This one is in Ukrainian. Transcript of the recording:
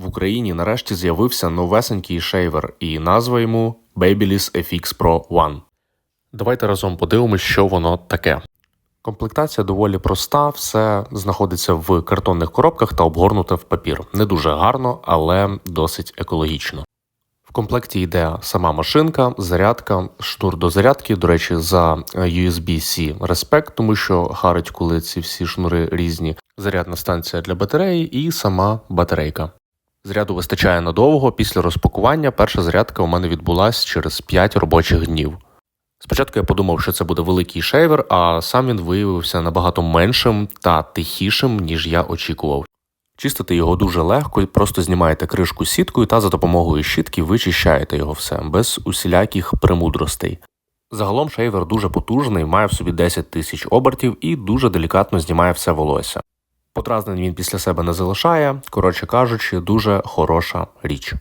В Україні нарешті з'явився новесенький шейвер, і назва йому Babyliss FX Pro One. Давайте разом подивимось, що воно таке. Комплектація доволі проста, все знаходиться в картонних коробках та обгорнуте в папір. Не дуже гарно, але досить екологічно. В комплекті йде сама машинка, зарядка, шнур до зарядки. До речі, за USB-C Respect, тому що харить, коли ці всі шнури різні. Зарядна станція для батареї і сама батарейка. Заряду вистачає надовго. Після розпакування перша зарядка у мене відбулась через 5 робочих днів. Спочатку я подумав, що це буде великий шейвер, а сам він виявився набагато меншим та тихішим, ніж я очікував. Чистити його дуже легко, просто знімаєте кришку сіткою та за допомогою щітки вичищаєте його все без усіляких примудростей. Загалом шейвер дуже потужний, має в собі 10 тисяч обертів і дуже делікатно знімає все волосся. Подразнень він після себе не залишає, коротше кажучи, дуже хороша річ.